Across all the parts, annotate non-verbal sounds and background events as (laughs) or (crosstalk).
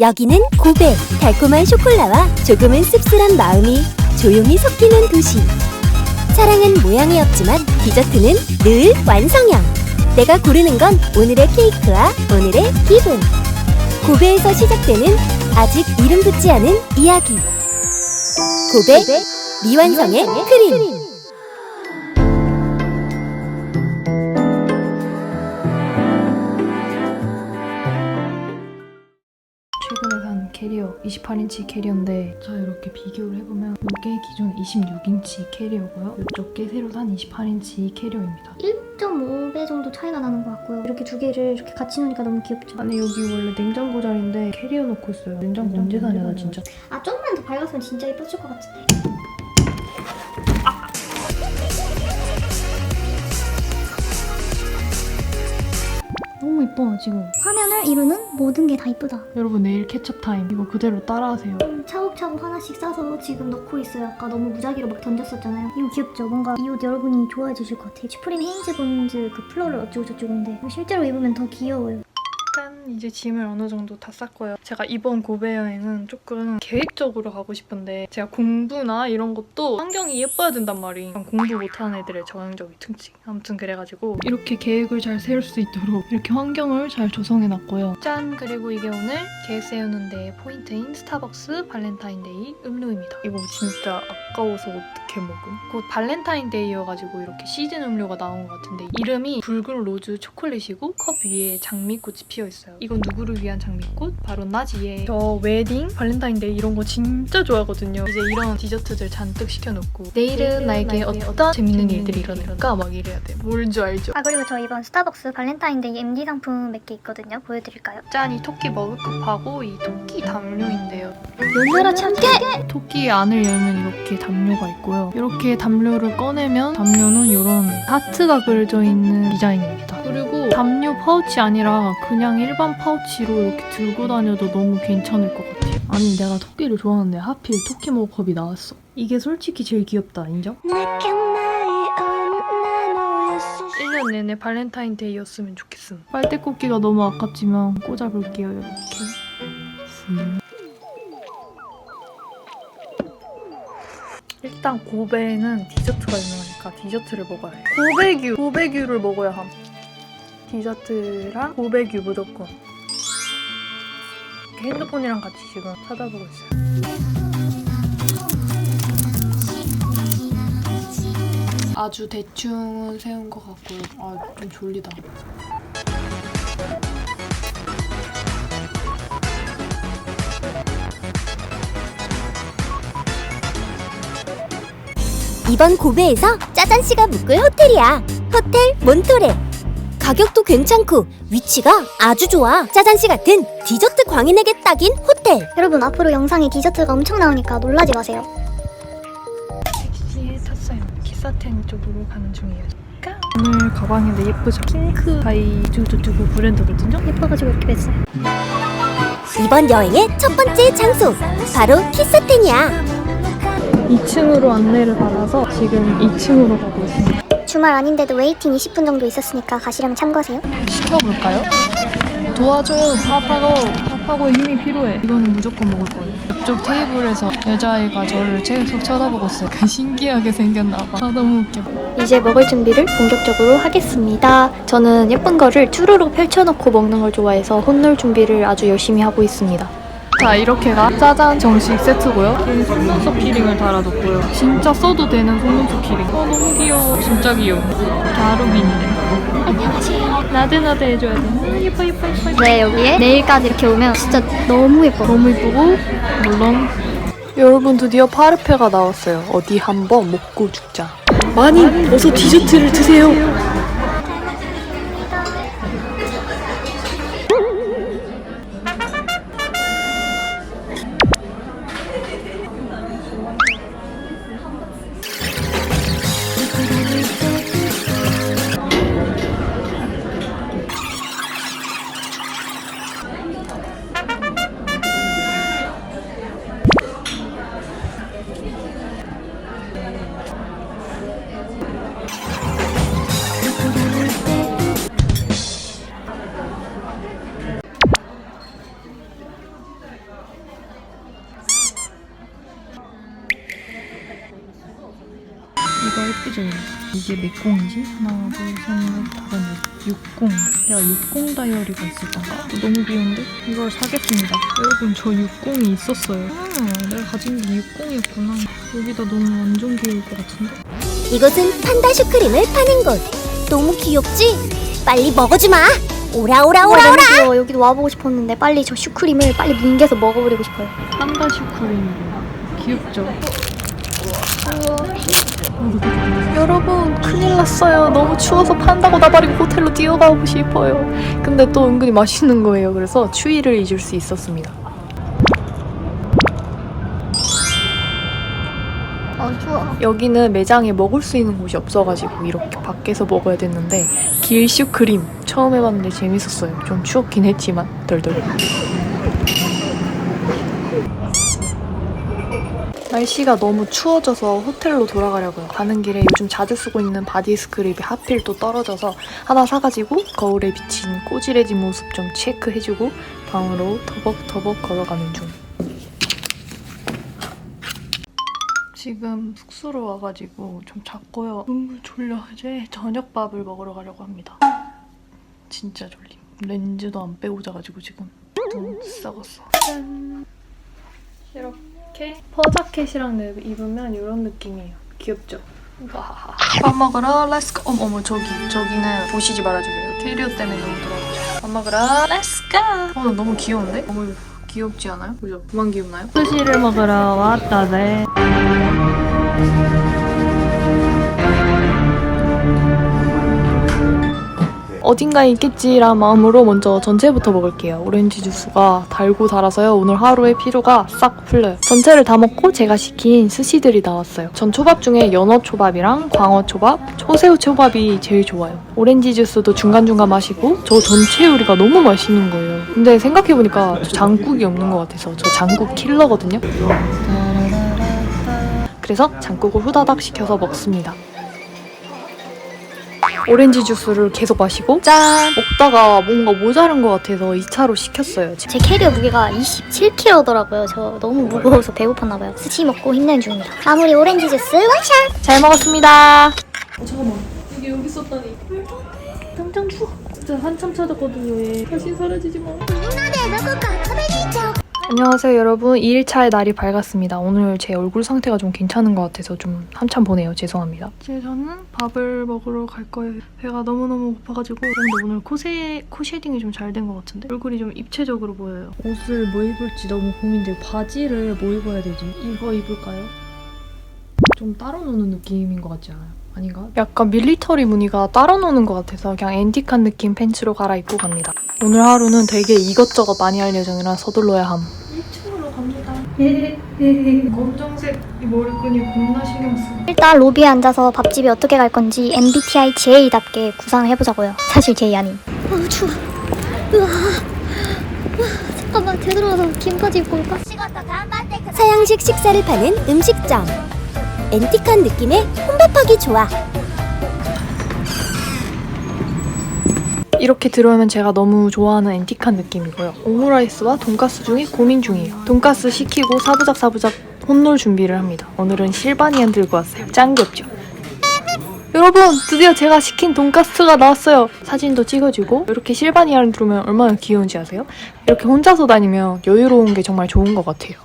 여기는 고베. 달콤한 쇼콜라와 조금은 씁쓸한 마음이 조용히 섞이는 도시. 사랑은 모양이 없지만 디저트는 늘 완성형. 내가 고르는 건 오늘의 케이크와 오늘의 기분. 고베에서 시작되는 아직 이름 붙지 않은 이야기. 고베 미완성의 크림. 캐리어 28인치 캐리어인데 자 이렇게 비교를 해보면 이게 기존 26인치 캐리어고요 이쪽 게 새로 산 28인치 캐리어입니다 1.5배 정도 차이가 나는 것 같고요. 이렇게 두 개를 이렇게 같이 놓으니까 너무 귀엽죠? 안에 여기 원래 냉장고 자리인데 캐리어 넣고 있어요 냉장고 언제 사냐 나 진짜 아 조금만 더 밝았으면 진짜 예뻤을 것 같은데. 예뻐 지금. 화면을 이루는 모든 게 다 이쁘다. 여러분 내일 케첩 타임 이거 그대로 따라하세요 차곡차곡 하나씩 싸서 지금 넣고 있어요. 아까 너무 무작위로 막 던졌었잖아요. 이거 귀엽죠? 뭔가 이 옷 여러분이 좋아해 주실 것 같아요. 슈프림 헤인즈 본즈 그 플로럴 어쩌고 저쩌고인데 실제로 입으면 더 귀여워요. 이제 짐을 어느 정도 다 쌌고요. 제가 이번 고베 여행은 조금 계획적으로 가고 싶은데 제가 공부나 이런 것도 환경이 예뻐야 된단 말이에요. 공부 못하는 애들의 전형적인 특징. 아무튼 그래가지고 이렇게 계획을 잘 세울 수 있도록 이렇게 환경을 잘 조성해놨고요. 짠! 그리고 이게 오늘 계획 세우는데 포인트인 스타벅스 발렌타인데이 음료입니다. 이거 진짜 아까워서 어떻게 먹음? 곧 발렌타인데이여가지고 이렇게 시즌 음료가 나온 것 같은데 이름이 붉은 로즈 초콜릿이고 컵 위에 장미꽃이 피어 있어요. 이건 누구를 위한 장미꽃? 바로 나지의 저 웨딩, 발렌타인데이 이런 거 진짜 좋아하거든요. 이제 이런 디저트들 잔뜩 시켜놓고 내일은 나에게 어떤 재밌는 일들이 일어날까 막 이래야 돼. 뭔지 알죠? 아 그리고 저 이번 스타벅스 발렌타인데이 MD 상품 몇 개 있거든요. 보여드릴까요? 짠! 이 토끼 머그컵하고 이 토끼 담요인데요. 열려라 참깨! 토끼 안을 열면 이렇게 담요가 있고요. 이렇게 담요를 꺼내면 담요는 이런 하트가 그려져 있는 디자인입니다. 그리고 담요 파우치 아니라 그냥 일반 파우치로 이렇게 들고 다녀도 너무 괜찮을 것 같아요. 아니 내가 토끼를 좋아하는데 하필 토끼 머그컵이 나왔어. 이게 솔직히 제일 귀엽다 인정? 1년 내내 발렌타인데이였으면 좋겠음. 빨대 꽂기가 너무 아깝지만 꽂아볼게요 이렇게. 음. 일단 고베는 디저트가 유명하니까 디저트를 먹어야 해. 고베규, 고베규를 먹어야 함. 디저트랑 고베규 무조건. 이렇게 핸드폰이랑 같이 지금 찾아보고 있어요. 아주 대충은 세운 것 같고요. 아, 좀 졸리다. 이번 고베에서 짜잔 씨가 묵을 호텔이야. 호텔 몬토레. 가격도 괜찮고 위치가 아주 좋아. 짜잔 씨 같은 디저트 광인에게 딱인 호텔. 여러분 앞으로 영상에 디저트가 엄청 나오니까 놀라지 마세요. 택시에 탔어요. 키사텐 쪽으로 가는 중이에요. 까! 오늘 가방인데 예쁘죠? 핑크 아이 두두두구 브랜드거든요. 예뻐가지고 이렇게 뺐어요. 이번 여행의 첫 번째 장소 바로 키스텐이야. 2층으로 안내를 받아서 지금 2층으로 가고 있습니다. 주말 아닌데도 웨이팅 20분 정도 있었으니까 가시려면 참고하세요. 시켜볼까요? 도와줘요. 밥하고 밥하고 힘이 필요해. 이거는 무조건 먹을 거예요. 옆쪽 테이블에서 여자아이가 저를 계속 쳐다보고 있어요. 그 신기하게 생겼나 봐. 아 너무 웃겨. 이제 먹을 준비를 본격적으로 하겠습니다. 저는 예쁜 거를 쭈루룩 펼쳐놓고 먹는 걸 좋아해서 혼놀 준비를 아주 열심히 하고 있습니다. 자 이렇게가 짜잔 정식 세트고요. 여기 속눈썹 키링을 달아뒀고요. 진짜 써도 되는 속눈썹 키링. 어 너무 귀여워. 진짜 귀여워. 가루빈이네. 안녕하세요. 나대나대 해줘야 돼. 아, 예뻐 예뻐 예뻐. 네 여기에 내일까지 이렇게 오면 진짜 너무 예뻐. 너무 이쁘고 물론 여러분 드디어 파르페가 나왔어요. 어디 한번 먹고 죽자. 많이 어서 디저트를 드세요. 이게 몇 공이지? 하나, 둘, 셋, 넷, 다섯, 여섯, 육공. 내가 육공 다이어리가? 어, 너무 귀여운데? 이걸 사겠습니다. 여러분, 저 육공이 있었어요. 아, 내가 가진 게 육공이었구나. 여기다 너무 완전 귀여울 것 같은데? 이곳은 판다 슈크림을 파는 곳. 너무 귀엽지? 빨리 먹어주마. 오라 오라 어, 오라 오라. 귀여워. 여기도 와보고 싶었는데 빨리 저 슈크림을 빨리 뭉개서 먹어버리고 싶어요. 판다 슈크림이고 귀엽죠? 여러분 큰일 났어요. 너무 추워서 판다고 나발이고 호텔로 뛰어가고 싶어요. 근데 또 은근히 맛있는 거예요. 그래서 추위를 잊을 수 있었습니다. 어 추워. 여기는 매장에 먹을 수 있는 곳이 없어가지고 이렇게 밖에서 먹어야 됐는데 길슈 크림 처음 해봤는데 재밌었어요. 좀 추웠긴 했지만 덜덜. 날씨가 너무 추워져서 호텔로 돌아가려고요. 가는 길에 요즘 자주 쓰고 있는 바디 스크립이 하필 또 떨어져서 하나 사가지고 거울에 비친 꼬질해진 모습 좀 체크해주고 방으로 터벅터벅 걸어가는 중. 지금 숙소로 와가지고 좀 잤고요. 너무 졸려. 이제 저녁밥을 먹으러 가려고 합니다. 진짜 졸림. 렌즈도 안 빼고 자가지고 지금 눈 썩었어. 짠. 이렇게 퍼자켓이랑 내- 입으면 이런 느낌이에요. 귀엽죠? 밥 먹으러 렛츠고. 어머 어머 저기 저기는 보시지 말아주세요. 캐리어 때문에 너무 더워가지고. 밥 먹으러 렛츠고. 어 너무 귀여운데? 너무 귀엽지 않아요? 그죠? 그만 귀엽나요? 스시를 먹으러 왔다네. 어딘가에 있겠지란 마음으로 먼저 전체부터 먹을게요. 오렌지 주스가 달고 달아서요. 오늘 하루의 피로가 싹 풀려요. 전체를 다 먹고 제가 시킨 스시들이 나왔어요. 전 초밥 중에 연어 초밥이랑 광어 초밥, 초새우 초밥이 제일 좋아요. 오렌지 주스도 중간중간 마시고 저 전체 요리가 너무 맛있는 거예요. 근데 생각해보니까 저 장국이 없는 것 같아서 저 장국 킬러거든요. 그래서 장국을 후다닥 시켜서 먹습니다. 오렌지 주스를 계속 마시고 짠! 먹다가 뭔가 모자른 것 같아서 2차로 시켰어요. 제 캐리어 무게가 27kg더라고요. 저 너무 무거워서 배고팠나 봐요. 스시 먹고 힘낸 중입니다. 마무리 오렌지 주스 원샷! 잘 먹었습니다. 이게 여기 있었다니. 깜짝 추워. 진짜 한참 찾았거든요. 얘. 다시 사라지지 마. 안녕하세요 여러분. 2일차의 날이 밝았습니다. 오늘 제 얼굴 상태가 좀 괜찮은 것 같아서 좀 한참 보네요. 죄송합니다. 이제 저는 밥을 먹으러 갈 거예요. 배가 너무너무 고파가지고 근데 오늘 코세, 코 쉐딩이 좀 잘 된 것 같은데 얼굴이 좀 입체적으로 보여요. 옷을 뭐 입을지 너무 고민돼. 바지를 뭐 입어야 되지? 이거 입을까요? 좀 따로 노는 느낌인 것 같지 않아요? 아닌가? 약간 밀리터리 무늬가 따로 노는 것 같아서 그냥 앤틱한 느낌 팬츠로 갈아입고 갑니다. 오늘 하루는 되게 이것저것 많이 할 예정이라 서둘러야 함. 1층으로 갑니다. (laughs) 검정색 이 머리끈이 겁나 신경 쓰. 일단 로비에 앉아서 밥집에 어떻게 갈 건지 MBTI J답게 구상을 해보자고요. 사실 J 아닌. 어 추워. 으아. 으아, 잠깐만 되돌아서 긴 바지 입고 올까? 서양식 식사를 파는 음식점. 앤틱한 느낌의 혼밥하기 좋아. 이렇게 들어오면 제가 너무 좋아하는 앤틱한 느낌이고요. 오므라이스와 돈가스 중에 고민 중이에요. 돈가스 시키고 사부작 사부작 혼놀 준비를 합니다. 오늘은 실바니안 들고 왔어요. 짱 귀엽죠? 여러분 드디어 제가 시킨 돈가스가 나왔어요. 사진도 찍어주고 이렇게 실바니안을 두르면 얼마나 귀여운지 아세요? 이렇게 혼자서 다니면 여유로운 게 정말 좋은 것 같아요.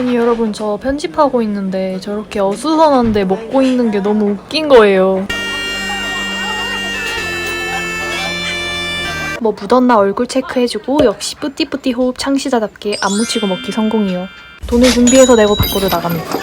아니 여러분 저 편집하고 있는데 저렇게 어수선한데 먹고 있는 게 너무 웃긴 거예요. 뭐 묻었나 얼굴 체크해주고 역시 뿌띠뿌띠 호흡 창시자답게 안 묻히고 먹기 성공이요. 돈을 준비해서 내고 밖으로 나갑니다.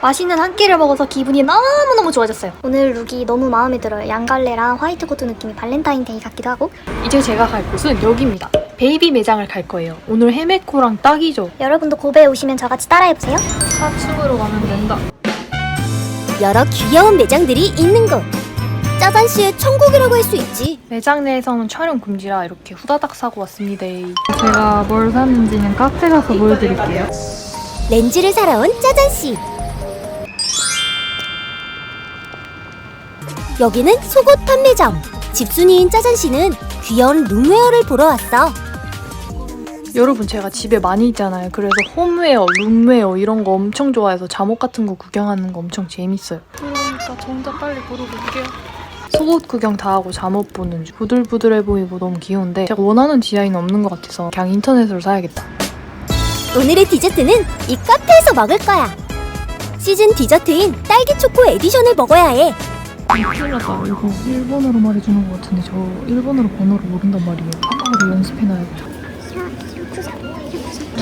맛있는 한 끼를 먹어서 기분이 너무너무 좋아졌어요. 오늘 룩이 너무 마음에 들어요. 양갈래랑 화이트 코트 느낌이 발렌타인데이 같기도 하고. 이제 제가 갈 곳은 여기입니다. 베이비 매장을 갈 거예요. 오늘 헤메코랑 딱이죠. 여러분도 고베에 오시면 저같이 따라해보세요. 4층으로 가면 된다. 여러 귀여운 매장들이 있는 곳. 짜잔 씨의 천국이라고 할 수 있지. 매장 내에서는 촬영 금지라 이렇게 후다닥 사고 왔습니다. 제가 뭘 샀는지는 카페 가서 보여드릴게요. 렌즈를 사러 온 짜잔 씨. 여기는 속옷 판매점. 집순이인 짜잔 씨는 귀여운 룸웨어를 보러 왔어. 여러분 제가 집에 많이 있잖아요. 그래서 홈웨어, 룸웨어 이런 거 엄청 좋아해서 잠옷 같은 거 구경하는 거 엄청 재밌어요. 그러니까 정답 빨리 물어볼게요. 속옷 구경 다 하고 잠옷 보는 중. 부들부들해 보이고 너무 귀여운데 제가 원하는 디자인 없는 것 같아서 그냥 인터넷으로 사야겠다. 오늘의 디저트는 이 카페에서 먹을 거야. 시즌 디저트인 딸기 초코 에디션을 먹어야 해. 큰일 났다. 이거 일본어로 말해주는 것 같은데 저 일본어로 번호를 모른단 말이에요. 한국어로 연습해놔야겠다.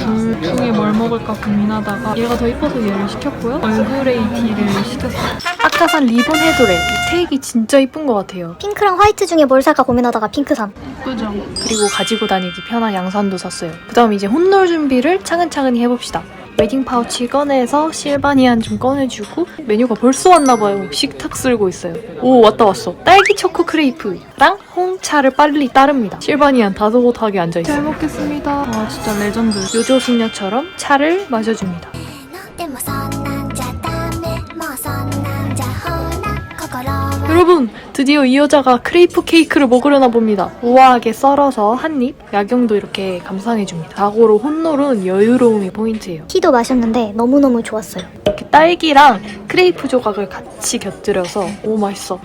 둘 중에 뭘 먹을까 고민하다가 얘가 더 이뻐서 얘를 시켰고요. 얼그레이티를 시켰어요. 아까 산 리본 헤드랩 이 테이크 진짜 이쁜 것 같아요. 핑크랑 화이트 중에 뭘 살까 고민하다가 핑크 산. 그죠? 그리고 가지고 다니기 편한 양산도 샀어요. 그 다음 이제 혼놀 준비를 차근차근히 해봅시다. 웨딩 파우치 꺼내서 실바니안 좀 꺼내주고 메뉴가 벌써 왔나봐요. 식탁 쓸고 있어요. 오 왔다 왔어. 딸기 초코 크레이프랑 홍차를 빨리 따릅니다. 실바니안 다소곳하게 앉아있어요. 잘 먹겠습니다. 와 진짜 레전드. 요조 숙녀처럼 차를 마셔줍니다. 여러분 드디어 이 여자가 크레이프 케이크를 먹으려나 봅니다. 우아하게 썰어서 한 입, 야경도 이렇게 감상해줍니다. 자고로 혼놀은 여유로움이 포인트예요. 티도 마셨는데 너무너무 좋았어요. 이렇게 딸기랑 크레이프 조각을 같이 곁들여서 오 맛있어.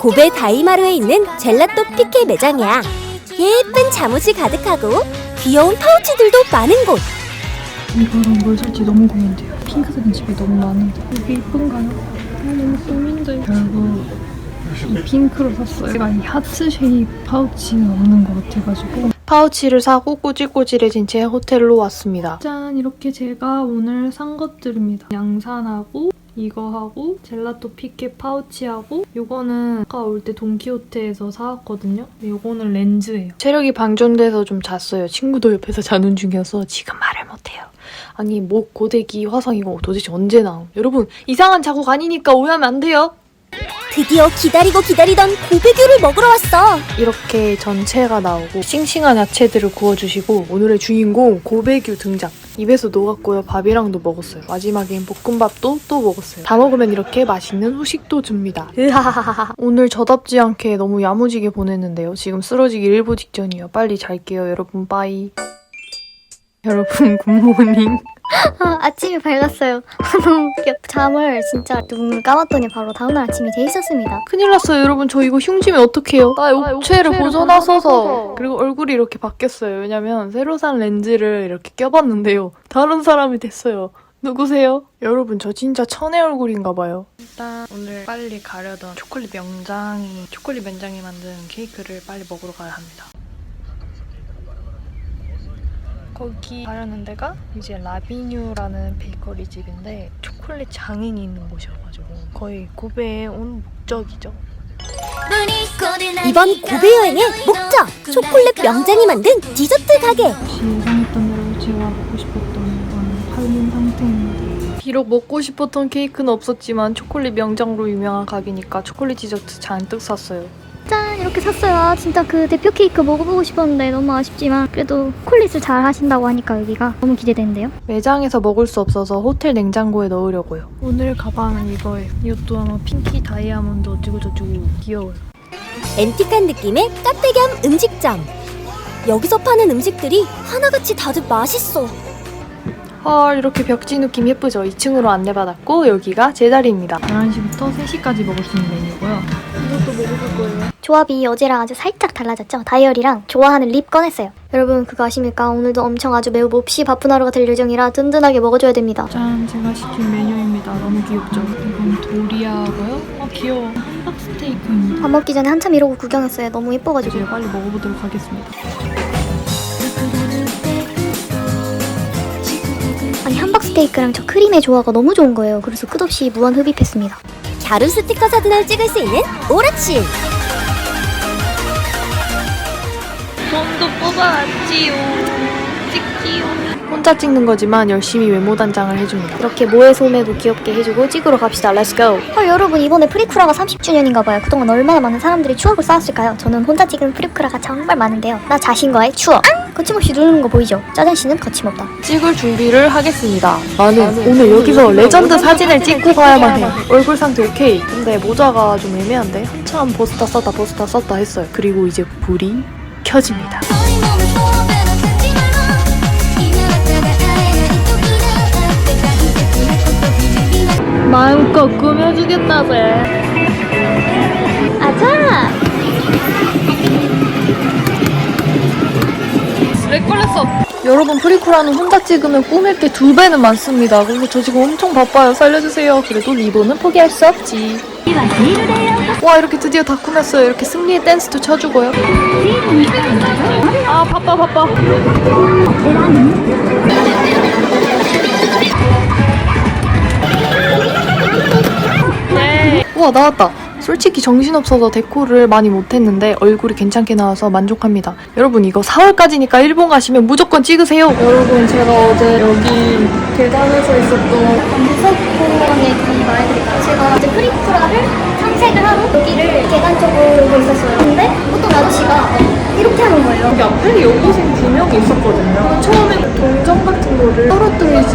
고베 다이마루에 있는 젤라또 피케 매장이야. 예쁜 잠옷이 가득하고 귀여운 파우치들도 많은 곳. 이거랑 뭘 살지 너무 고민돼요. 핑크색은 집에 너무 많은데 이게 이쁜가요? 아, 너무 고민돼. 결국 이 핑크로 샀어요. 제가 이 하트 쉐입 파우치는 없는 것 같아가지고 파우치를 사고 꼬질꼬질해진 채 호텔로 왔습니다. 짠 이렇게 제가 오늘 산 것들입니다. 양산하고 이거 하고 젤라또 피케 파우치하고 요거는 아까 올 때 돈키호테에서 사왔거든요. 요거는 렌즈예요. 체력이 방전돼서 좀 잤어요. 친구도 옆에서 자는 중이어서 지금 말을 못해요. 아니 목, 고데기, 화상 이거 도대체 언제 나옴? 여러분 이상한 자국 아니니까 오해하면 안 돼요. 드디어 기다리고 기다리던 고베교를 먹으러 왔어. 이렇게 전체가 나오고 싱싱한 야채들을 구워주시고 오늘의 주인공 고배규 등장. 입에서 녹았고요. 밥이랑도 먹었어요. 마지막엔 볶음밥도 또 먹었어요. 다 먹으면 이렇게 맛있는 후식도 줍니다. 오늘 저답지 않게 너무 야무지게 보냈는데요. 지금 쓰러지기 일보 직전이에요. 빨리 잘게요. 여러분 빠이. (laughs) 여러분 굿모닝. 아, 아침이 밝았어요. (laughs) 너무 웃겨. 잠을 진짜 눈을 감았더니 바로 다음날 아침이 돼 있었습니다. 큰일 났어요, 여러분. 저 이거 흉지면 어떡해요? 나 옥체를 보존하셔서. 그리고 얼굴이 이렇게 바뀌었어요. 왜냐면 새로 산 렌즈를 이렇게 껴봤는데요. 다른 사람이 됐어요. 누구세요? 여러분, 저 진짜 천의 얼굴인가 봐요. 일단 오늘 빨리 가려던 초콜릿 명장이 초콜릿 명장이 만든 케이크를 빨리 먹으러 가야 합니다. 거기 가려는 데가 이제 라비뉴라는 베이커리 집인데 초콜릿 장인이 있는 곳이어가지고 거의 고베에 온 목적이죠. 이번 고베 여행의 목적! 초콜릿 명장이 만든 디저트 가게. 예상했던 대로 제가 먹고 싶었던 건 팔린 상태입니다. 비록 먹고 싶었던 케이크는 없었지만 초콜릿 명장으로 유명한 가게니까 초콜릿 디저트 잔뜩 샀어요. 짠 이렇게 샀어요. 아, 진짜 그 대표 케이크 먹어보고 싶었는데 너무 아쉽지만 그래도 콜릿을 잘 하신다고 하니까 여기가 너무 기대되는데요. 매장에서 먹을 수 없어서 호텔 냉장고에 넣으려고요. 오늘 가방은 이거예요. 이것도 아마 핑키 다이아몬드 어쩌고 저쩌고 귀여워요. 앤틱한 느낌의 카페 겸 음식점. 여기서 파는 음식들이 하나같이 다들 맛있어. 헐 이렇게 벽지 느낌 예쁘죠? 2층으로 안내받았고 여기가 제 자리입니다. 11시부터 3시까지 먹을 수 있는 메뉴고요. 이것도 먹어볼 거예요. 조합이 어제랑 아주 살짝 달라졌죠? 다이어리랑 좋아하는 립 꺼냈어요. 여러분 그거 아십니까? 오늘도 엄청 아주 매우 몹시 바쁜 하루가 될 예정이라 든든하게 먹어줘야 됩니다. 짠 제가 시킨 메뉴입니다. 너무 귀엽죠? 이건 도리아고요. 아 귀여워. 함박 스테이크입니다. 밥 먹기 전에 한참 이러고 구경했어요. 너무 예뻐가지고. 이제 빨리 먹어보도록 하겠습니다. 아니 함박 스테이크랑 저 크림의 조화가 너무 좋은 거예요. 그래서 끝없이 무한 흡입했습니다. 갸루 스티커 사진을 찍을 수 있는 오락실. 돈도 뽑아왔지요. 찍지요. 혼자 찍는 거지만 열심히 외모 단장을 해줍니다. 이렇게 모의 소매도 귀엽게 해주고 찍으러 갑시다. 렛츠 고. 헐 여러분 이번에 프리쿠라가 30주년인가봐요. 그동안 얼마나 많은 사람들이 추억을 쌓았을까요? 저는 혼자 찍은 프리쿠라가 정말 많은데요. 나 자신과의 추억. 앙! 거침없이 누르는 거 보이죠? 짜잔 씨는 거침없다. 찍을 준비를 하겠습니다. 나는 오늘 여기서 레전드 사진을 찍고 가야만 해. 얼굴 상태 오케이. 근데 모자가 좀 애매한데 한참 버스타 썼다 버스타 썼다 했어요. 그리고 이제 불이 켜집니다. 마음껏 꾸며주겠다세. 아자! 렉 걸렸어. 여러분 프리쿠라는 혼자 찍으면 꾸밀 게 두 배는 많습니다. 그래서 저 지금 엄청 바빠요. 살려주세요. 그래도 리본은 포기할 수 없지. 와 이렇게 드디어 다 꾸몄어요. 이렇게 승리의 댄스도 쳐주고요. 아 바빠 바빠. 우와 나왔다. 솔직히 정신없어서 데코를 많이 못했는데 얼굴이 괜찮게 나와서 만족합니다. 여러분 이거 4월까지니까 일본 가시면 무조건 찍으세요. 여러분 제가 어제 여기 계단에서 있었던 무섭고의 그 말해드릴까요? 제가 어제 프리쿠라를 탐색을 하러 여기를 계단 쪽으로 오고 있었어요. 근데 어떤 아저씨가 이렇게 하는 거예요. 여기 앞에 여고생 두 명이 있었거든요. 처음에 동전 같은 거를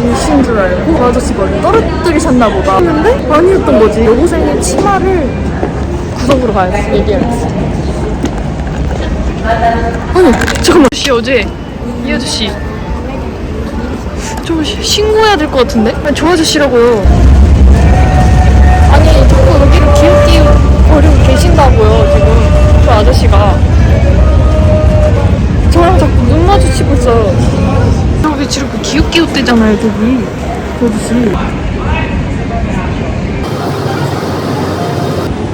떨어뜨리신 줄 알고 그 아저씨가 원래 떨어뜨리셨나 보다 했는데 아니었던 거지. 여고생의 치마를 구석으로 가야지 했어. 아니 잠깐만 씨 어제 이 아저씨 저 시- 신고해야 될 것 같은데? 아니 저 아저씨라고요. 아니 자꾸 여기를 기웃기웃 거리고 계신다고요 지금 저 아저씨가. 저랑 자꾸 눈 마주치고 있어요. 지금 그 기웃기웃대잖아요, 저기. 그 아저씨.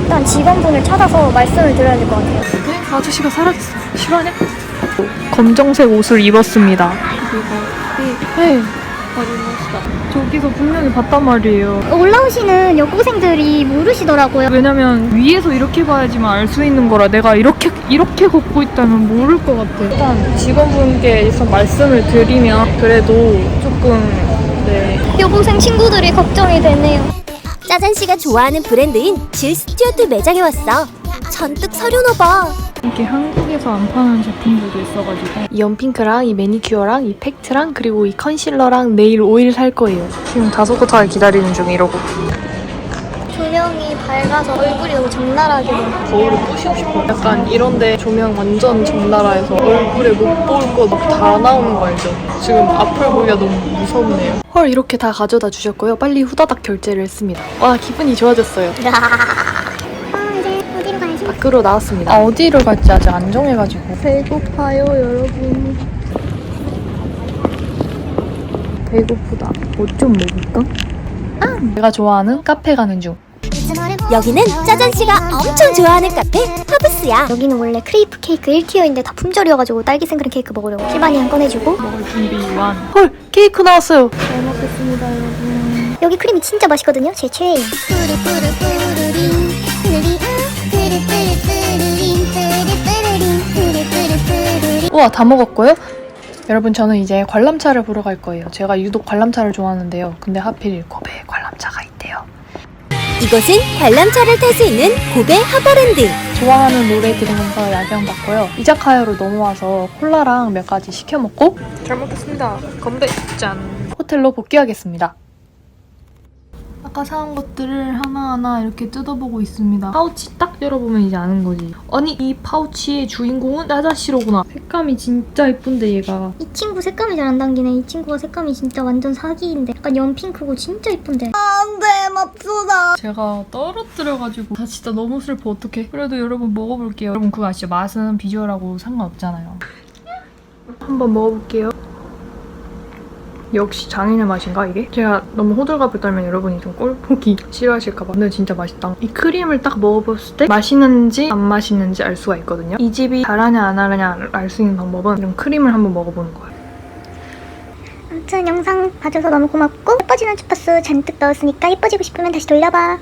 일단 직원분을 찾아서 말씀을 드려야 될 것 같아요. 네, 그 아저씨가 사라졌어. 실화냐? 검정색 옷을 입었습니다. 네. 네. 저기서 분명히 봤단 말이에요. 올라오시는 여고생들이 모르시더라고요. 왜냐면 위에서 이렇게 봐야지만 알 수 있는 거라 내가 이렇게 이렇게 걷고 있다면 모를 것 같아. 일단 직원분께 일단 말씀을 드리면 그래도 조금 네. 여고생 친구들이 걱정이 되네요. 짜잔 씨가 좋아하는 브랜드인 질 스튜어트 매장에 왔어. 전뜩 서려나 봐. 이게 한국에서 안 파는 제품들도 있어가지고 이 연핑크랑 이 매니큐어랑 이 팩트랑 그리고 이 컨실러랑 네일 오일 살 거예요. 지금 다섯 거다 기다리는 중 이러고. 조명이 밝아서 얼굴이 너무 적나라하게 보여. 거울을 부시고 싶어. 약간 이런데 조명 완전 적나라해서 얼굴에 못 볼 거 다 나오는 거 알죠? 지금 앞을 보기가 너무 무섭네요. 헐 이렇게 다 가져다 주셨고요. 빨리 후다닥 결제를 했습니다. 와 기분이 좋아졌어요. (laughs) 밖으로 나왔습니다. 아 어디를 갈지 아직 안 정해가지고. 배고파요 여러분. 배고프다. 뭐 좀 먹을까? 아, 내가 좋아하는 카페 가는 중. 여기는 짜잔 씨가 엄청 좋아하는 카페 하브스야. 여기는 원래 크레이프 케이크 1티어인데 다 품절이어가지고 딸기 생크림 케이크 먹으려고 실바니안 꺼내주고 먹을 준비 완. 헐 케이크 나왔어요. 여기 크림이 진짜 맛있거든요 제 최애예요 우와 다 먹었고요. 여러분 저는 이제 관람차를 보러 갈 거예요. 제가 유독 관람차를 좋아하는데요. 근데 하필 고베에 관람차가 있대요. 이곳은 관람차를 탈 수 있는 고베 하버랜드. 좋아하는 노래 들으면서 야경 봤고요. 이자카야로 넘어와서 콜라랑 몇 가지 시켜 먹고 잘 먹겠습니다. 건배 짠. 호텔로 복귀하겠습니다. 아까 사온 것들을 하나하나 이렇게 뜯어보고 있습니다. 파우치 딱 열어보면 이제 아는 거지. 아니 이 파우치의 주인공은 아자씨로구나. 색감이 진짜 예쁜데 얘가. 이 친구 색감이 잘 안 당기네 이 친구가 색감이 진짜 완전 사기인데 약간 연핑크고 진짜 이쁜데 제가 떨어뜨려가지고 다 진짜 너무 슬퍼 어떡해. 그래도 여러분 먹어볼게요. 여러분 그거 아시죠? 맛은 비주얼하고 상관없잖아요. 한번 먹어볼게요. 역시 장인의 맛인가 이게? 제가 너무 호들갑을 떨면 여러분이 좀 꼴보기 (laughs) 싫어하실까봐. 근데 진짜 맛있다. 이 크림을 딱 먹어봤을 때 맛있는지 안 맛있는지 알 수가 있거든요. 이 집이 잘하냐 안 하냐 알 수 있는 방법은 이런 크림을 한번 먹어보는 거예요. 아무튼 영상 봐줘서 너무 고맙고 예뻐지는 주파수 잔뜩 넣었으니까 예뻐지고 싶으면 다시 돌려봐